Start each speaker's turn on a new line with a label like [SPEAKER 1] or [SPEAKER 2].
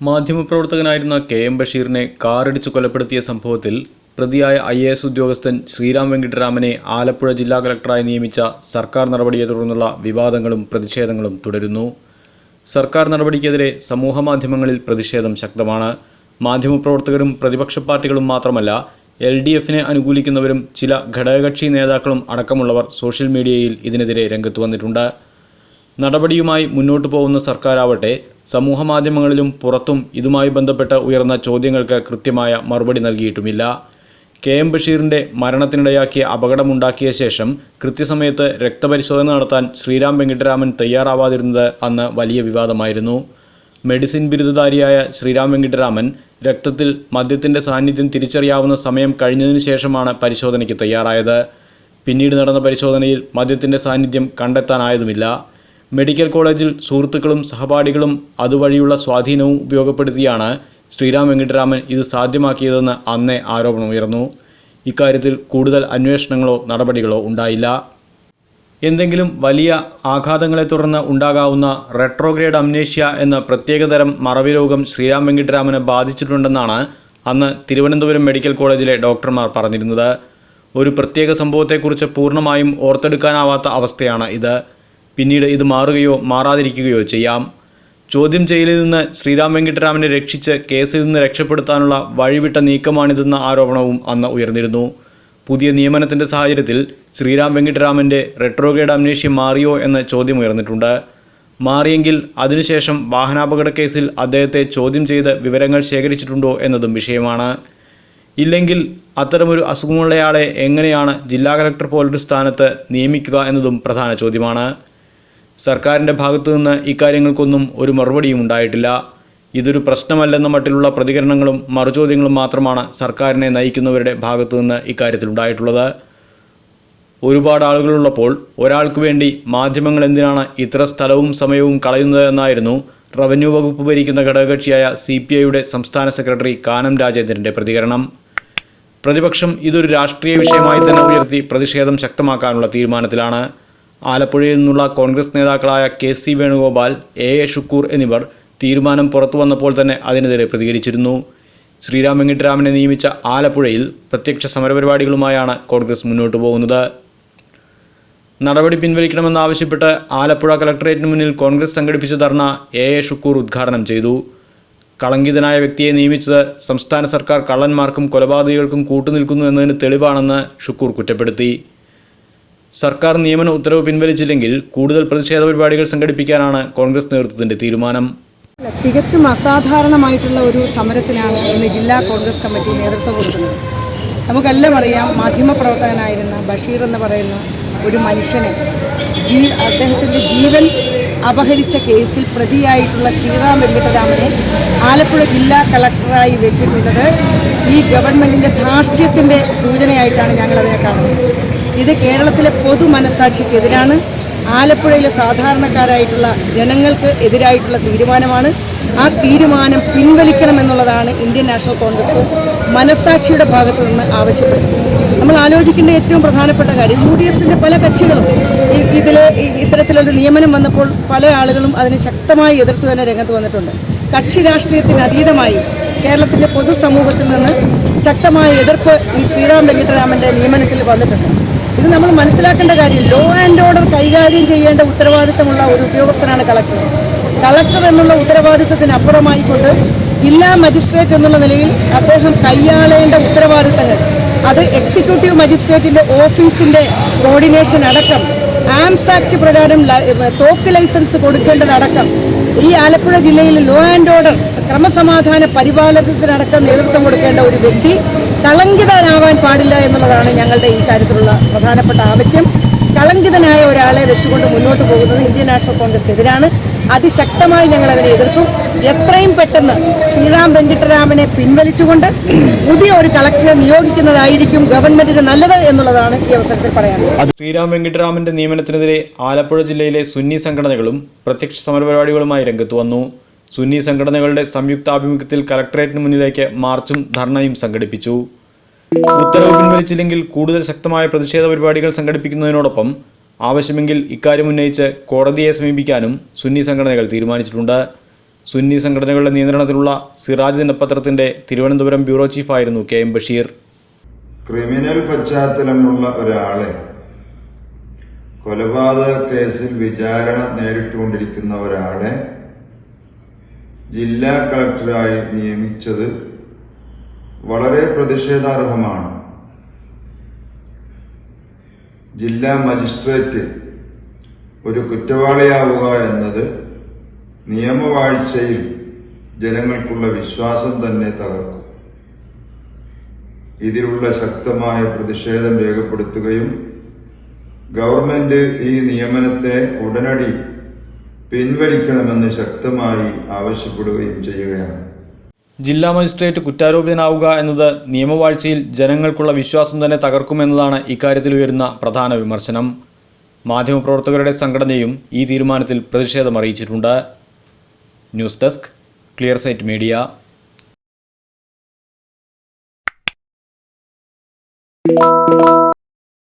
[SPEAKER 1] മാധ്യമപ്രവർത്തകനായിരുന്ന K M ബഷീറിനെ കാറിടിച്ചു കൊലപ്പെടുത്തിയ സംഭവത്തിൽ പ്രതിയായ ഐ എ എസ് ഉദ്യോഗസ്ഥൻ ശ്രീറാം വെങ്കിട്ടരാമനെ ആലപ്പുഴ ജില്ലാ കലക്ടറായി നിയമിച്ച സർക്കാർ നടപടിയെ തുടർന്നുള്ള വിവാദങ്ങളും പ്രതിഷേധങ്ങളും തുടരുന്നു. സർക്കാർ നടപടിക്കെതിരെ സമൂഹമാധ്യമങ്ങളിൽ പ്രതിഷേധം ശക്തമാണ്. മാധ്യമപ്രവർത്തകരും പ്രതിപക്ഷ പാർട്ടികളും മാത്രമല്ല എൽ ഡി എഫിനെ അനുകൂലിക്കുന്നവരും ചില ഘടകകക്ഷി നേതാക്കളും അടക്കമുള്ളവർ സോഷ്യൽ മീഡിയയിൽ ഇതിനെതിരെ രംഗത്ത് വന്നിട്ടുണ്ട്. നടപടിയുമായി മുന്നോട്ടു പോകുന്ന സർക്കാരാവട്ടെ സമൂഹമാധ്യമങ്ങളിലും പുറത്തും ഇതുമായി ബന്ധപ്പെട്ട ഉയർന്ന ചോദ്യങ്ങൾക്ക് കൃത്യമായ മറുപടി നൽകിയിട്ടുമില്ല. കെ എം ബഷീറിന്റെ മരണത്തിനിടയാക്കിയ അപകടമുണ്ടാക്കിയ ശേഷം കൃത്യസമയത്ത് രക്തപരിശോധന നടത്താൻ ശ്രീരാം വെങ്കിട്ടരാമൻ തയ്യാറാവാതിരുന്നത് അന്ന് വലിയ വിവാദമായിരുന്നു. മെഡിസിൻ ബിരുദധാരിയായ ശ്രീരാം വെങ്കിട്ടരാമൻ രക്തത്തിൽ മദ്യത്തിന്റെ സാന്നിധ്യം തിരിച്ചറിയാവുന്ന സമയം കഴിഞ്ഞതിന് ശേഷമാണ് പരിശോധനയ്ക്ക് തയ്യാറായത്. പിന്നീട് നടന്ന പരിശോധനയിൽ മദ്യത്തിന്റെ സാന്നിധ്യം കണ്ടെത്താനായതുമില്ല. മെഡിക്കൽ കോളേജിൽ സുഹൃത്തുക്കളും സഹപാഠികളും അതുവഴിയുള്ള സ്വാധീനവും ഉപയോഗപ്പെടുത്തിയാണ് ശ്രീരാം വെങ്കിട്ടരാമൻ ഇത് സാധ്യമാക്കിയതെന്ന് അന്നേ ആരോപണമുയർന്നു ഇക്കാര്യത്തിൽ കൂടുതൽ അന്വേഷണങ്ങളോ നടപടികളോ ഉണ്ടായില്ല. എന്തെങ്കിലും വലിയ ആഘാതങ്ങളെ തുടർന്ന് ഉണ്ടാകാവുന്ന റെട്രോഗ്രേഡ് അംനേഷ്യ എന്ന പ്രത്യേകതരം മറവി രോഗം ശ്രീരാം വെങ്കിട്ടരാമനെ ബാധിച്ചിട്ടുണ്ടെന്നാണ് അന്ന് തിരുവനന്തപുരം മെഡിക്കൽ കോളേജിലെ ഡോക്ടർമാർ പറഞ്ഞിരുന്നത്. ഒരു പ്രത്യേക സംഭവത്തെക്കുറിച്ച് പൂർണമായും ഓർത്തെടുക്കാനാവാത്ത അവസ്ഥയാണ് ഇത്. പിന്നീട് ഇത് മാറുകയോ മാറാതിരിക്കുകയോ ചെയ്യാം. ചോദ്യം ചെയ്യലിൽ നിന്ന് ശ്രീരാം വെങ്കിട്ടരാമനെ രക്ഷിച്ച് കേസിൽ നിന്ന് രക്ഷപ്പെടുത്താനുള്ള വഴിവിട്ട നീക്കമാണിതെന്ന ആരോപണവും അന്ന് ഉയർന്നിരുന്നു. പുതിയ നിയമനത്തിന്റെ സാഹചര്യത്തിൽ ശ്രീരാം വെങ്കിട്ടരാമന്റെ റെട്രോഗേഡ് അംനേഷ്യ മാറിയോ എന്ന ചോദ്യം ഉയർന്നിട്ടുണ്ട്. മാറിയെങ്കിൽ അതിനുശേഷം വാഹനാപകട കേസിൽ അദ്ദേഹത്തെ ചോദ്യം ചെയ്ത് വിവരങ്ങൾ ശേഖരിച്ചിട്ടുണ്ടോ എന്നതും വിഷയമാണ്. ഇല്ലെങ്കിൽ അത്തരമൊരു അസുഖമുള്ളയാളെ എങ്ങനെയാണ് ജില്ലാ കലക്ടർ പോലൊരു സ്ഥാനത്ത് നിയമിക്കുക എന്നതും പ്രധാന ചോദ്യമാണ്. സർക്കാരിന്റെ ഭാഗത്തു നിന്ന് ഇക്കാര്യങ്ങൾക്കൊന്നും ഒരു മറുപടിയും ഉണ്ടായിട്ടില്ല. ഇതൊരു പ്രശ്നമല്ലെന്ന മട്ടിലുള്ള പ്രതികരണങ്ങളും മറുചോദ്യങ്ങളും മാത്രമാണ് സർക്കാരിനെ നയിക്കുന്നവരുടെ ഭാഗത്തു നിന്ന് ഇക്കാര്യത്തിൽ ഉണ്ടായിട്ടുള്ളത്. ഒരുപാട് ആളുകളുള്ളപ്പോൾ ഒരാൾക്ക് വേണ്ടി മാധ്യമങ്ങൾ എന്തിനാണ് ഇത്ര സ്ഥലവും സമയവും കളയുന്നത് എന്നായിരുന്നു റവന്യൂ വകുപ്പ് ഭരിക്കുന്ന ഘടകകക്ഷിയായ സി പി ഐയുടെ സംസ്ഥാന സെക്രട്ടറി കാനം രാജേന്ദ്രന്റെ പ്രതികരണം. പ്രതിപക്ഷം ഇതൊരു രാഷ്ട്രീയ വിഷയമായി തന്നെ ഉയർത്തി പ്രതിഷേധം ശക്തമാക്കാനുള്ള തീരുമാനത്തിലാണ്. ആലപ്പുഴയിൽ നിന്നുള്ള കോൺഗ്രസ് നേതാക്കളായ K C Venugopal A A Shukkoor എന്നിവർ തീരുമാനം പുറത്തു വന്നപ്പോൾ തന്നെ അതിനെതിരെ പ്രതികരിച്ചിരുന്നു. ശ്രീരാം വെങ്കിട്ടരാമനെ നിയമിച്ച ആലപ്പുഴയിൽ പ്രത്യക്ഷ സമരപരിപാടികളുമായാണ് കോൺഗ്രസ് മുന്നോട്ടു പോകുന്നത്. നടപടി പിൻവലിക്കണമെന്നാവശ്യപ്പെട്ട് ആലപ്പുഴ കലക്ടറേറ്റിന് മുന്നിൽ കോൺഗ്രസ് സംഘടിപ്പിച്ച ധർണ എ എ ഷുക്കൂർ ഉദ്ഘാടനം ചെയ്തു. കളങ്കിതനായ വ്യക്തിയെ നിയമിച്ചത് സംസ്ഥാന സർക്കാർ കള്ളന്മാർക്കും കൊലപാതകികൾക്കും കൂട്ടുനിൽക്കുന്നു എന്നതിന് തെളിവാണെന്ന് ഷുക്കൂർ കുറ്റപ്പെടുത്തി. സർക്കാർ നിയമന ഉത്തരവ് പിൻവലിച്ചില്ലെങ്കിൽ കൂടുതൽ പ്രതിഷേധ പരിപാടികൾ സംഘടിപ്പിക്കാനാണ് കോൺഗ്രസ് നേതൃത്വത്തിന്റെ തീരുമാനം.
[SPEAKER 2] തികച്ചും അസാധാരണമായിട്ടുള്ള ഒരു സമരത്തിനാണ് ഇന്ന് ജില്ലാ കോൺഗ്രസ് കമ്മിറ്റി നേതൃത്വം കൊടുക്കുന്നത്. നമുക്കെല്ലാം അറിയാം മാധ്യമപ്രവർത്തകനായിരുന്ന ബഷീർ എന്ന് പറയുന്ന ഒരു മനുഷ്യനെ. ജീ അദ്ദേഹത്തിന്റെ ജീവൻ അപഹരിച്ച കേസിൽ പ്രതിയായിട്ടുള്ള ശ്രീറാം വെങ്കിട്ടരാമനെ ആലപ്പുഴ ജില്ലാ കളക്ടറായി വെച്ചിട്ടുള്ളത് ഈ ഗവൺമെന്റിന്റെ ധാർഷ്ട്യത്തിന്റെ സൂചനയായിട്ടാണ് ഞങ്ങളതിനെ കാണുന്നത്. ഇത് കേരളത്തിലെ പൊതു മനസാക്ഷിക്കെതിരാണ്. ആലപ്പുഴയിലെ സാധാരണക്കാരായിട്ടുള്ള ജനങ്ങൾക്ക് എതിരായിട്ടുള്ള തീരുമാനമാണ്. ആ തീരുമാനം പിൻവലിക്കണമെന്നുള്ളതാണ് ഇന്ത്യൻ നാഷണൽ കോൺഗ്രസ് മനസാക്ഷിയുടെ ഭാഗത്തു നിന്ന് ആവശ്യപ്പെടുന്നത് നമ്മൾ ആലോചിക്കേണ്ട ഏറ്റവും പ്രധാനപ്പെട്ട കാര്യം യു ഡി എഫിന്റെ പല കക്ഷികളും ഇതിൽ ഇത്തരത്തിലൊരു നിയമനം വന്നപ്പോൾ പല ആളുകളും അതിന് ശക്തമായി എതിർത്ത് തന്നെ രംഗത്ത് വന്നിട്ടുണ്ട്. കക്ഷി രാഷ്ട്രീയത്തിന് അതീതമായി കേരളത്തിന്റെ പൊതുസമൂഹത്തിൽ നിന്ന് ശക്തമായ എതിർപ്പ് ഈ ശ്രീറാം വെങ്കിട്ടരാമന്റെ നിയമനത്തിൽ വന്നിട്ടുണ്ട്. ഇത് നമ്മൾ മനസ്സിലാക്കേണ്ട കാര്യം ലോ ആൻഡ് ഓർഡർ കൈകാര്യം ചെയ്യേണ്ട ഉത്തരവാദിത്തമുള്ള ഒരു ഉദ്യോഗസ്ഥനാണ് കളക്ടർ കളക്ടർ എന്നുള്ള ഉത്തരവാദിത്തത്തിന് അപ്പുറമായിക്കൊണ്ട് ജില്ലാ മജിസ്ട്രേറ്റ് എന്നുള്ള നിലയിൽ അദ്ദേഹം കൈയാളേണ്ട ഉത്തരവാദിത്തങ്ങൾ. അത് എക്സിക്യൂട്ടീവ് മജിസ്ട്രേറ്റിന്റെ ഓഫീസിന്റെ കോർഡിനേഷൻ അടക്കം ആംസ് ആക്ട് പ്രകാരം തോക്ക് ലൈസൻസ് കൊടുക്കേണ്ടതടക്കം ഈ ആലപ്പുഴ ജില്ലയിൽ ലോ ആൻഡ് ഓർഡർ ക്രമസമാധാന പരിപാലനത്തിനടക്കം നേതൃത്വം കൊടുക്കേണ്ട ഒരു വ്യക്തി കളങ്കിതനാവാൻ പാടില്ല എന്നുള്ളതാണ് ഞങ്ങളുടെ ഈ കാര്യത്തിലുള്ള പ്രധാനപ്പെട്ട ആവശ്യം. കളങ്കിതനായ ഒരാളെ വെച്ചുകൊണ്ട് മുന്നോട്ട് പോകുന്നത് ഇന്ത്യൻ നാഷണൽ കോൺഗ്രസ് എതിരാണ്. അതിശക്തമായി ഞങ്ങൾ അതിനെ എതിർക്കും. എത്രയും പെട്ടെന്ന് ശ്രീറാം വെങ്കിട്ടരാമനെ പിൻവലിച്ചുകൊണ്ട് പുതിയ ഒരു കളക്ടറെ നിയോഗിക്കുന്നതായിരിക്കും ഗവൺമെന്റിന് നല്ലത് എന്നുള്ളതാണ് ഈ അവസരത്തിൽ പറയാനുള്ളത്
[SPEAKER 1] ശ്രീറാം വെങ്കിട്ടരാമന്റെ നിയമനത്തിനെതിരെ ആലപ്പുഴ ജില്ലയിലെ സുന്നി സംഘടനകളും പ്രത്യക്ഷ സമരപരിപാടികളുമായി രംഗത്ത് വന്നു. സുന്നി സംഘടനകളുടെ സംയുക്താഭിമുഖ്യത്തിൽ കലക്ടറേറ്റിന് മുന്നിലേക്ക് മാർച്ചും ധർണയും സംഘടിപ്പിച്ചു. ഉത്തരവ് പിൻവലിച്ചില്ലെങ്കിൽ കൂടുതൽ ശക്തമായ പ്രതിഷേധ പരിപാടികൾ സംഘടിപ്പിക്കുന്നതിനോടൊപ്പം ആവശ്യമെങ്കിൽ ഇക്കാര്യം ഉന്നയിച്ച് കോടതിയെ സമീപിക്കാനും സുന്നി സംഘടനകൾ തീരുമാനിച്ചിട്ടുണ്ട്. സുന്നി സംഘടനകളുടെ നിയന്ത്രണത്തിലുള്ള സിറാജ് ദിനപത്രത്തിന്റെ തിരുവനന്തപുരം ബ്യൂറോ ചീഫായിരുന്നു കെ എം ബഷീർ.
[SPEAKER 3] ക്രിമിനൽ പശ്ചാത്തലമുള്ള ഒരാളെ കൊലപാതക കേസിൽ വിചാരണ നേരിട്ടുകൊണ്ടിരിക്കുന്ന ഒരാളെ ജില്ലാ കളക്ടറായി നിയമിച്ചത് വളരെ പ്രതിഷേധാർഹമാണ്. ജില്ലാ മജിസ്ട്രേറ്റ് ഒരു കുറ്റവാളിയാവുക എന്നത് നിയമവാഴ്ചയിൽ ജനങ്ങൾക്കുള്ള വിശ്വാസം തന്നെ തകർക്കും. ഇതിലുള്ള ശക്തമായ പ്രതിഷേധം രേഖപ്പെടുത്തുകയും ഗവൺമെന്റ് ഈ നിയമനത്തെ ഉടനടി പിൻവലിക്കണമെന്ന് ശക്തമായി ആവശ്യപ്പെടുകയും ചെയ്യുകയാണ്.
[SPEAKER 1] ജില്ലാ മജിസ്ട്രേറ്റ് കുറ്റാരോപിതനാവുക എന്നത് നിയമവാഴ്ചയിൽ ജനങ്ങൾക്കുള്ള വിശ്വാസം തന്നെ തകർക്കുമെന്നതാണ് ഇക്കാര്യത്തിൽ ഉയരുന്ന പ്രധാന വിമർശനം. മാധ്യമപ്രവർത്തകരുടെ സംഘടനയും ഈ തീരുമാനത്തിൽ പ്രതിഷേധമറിയിച്ചിട്ടുണ്ട് news desk clear sight media.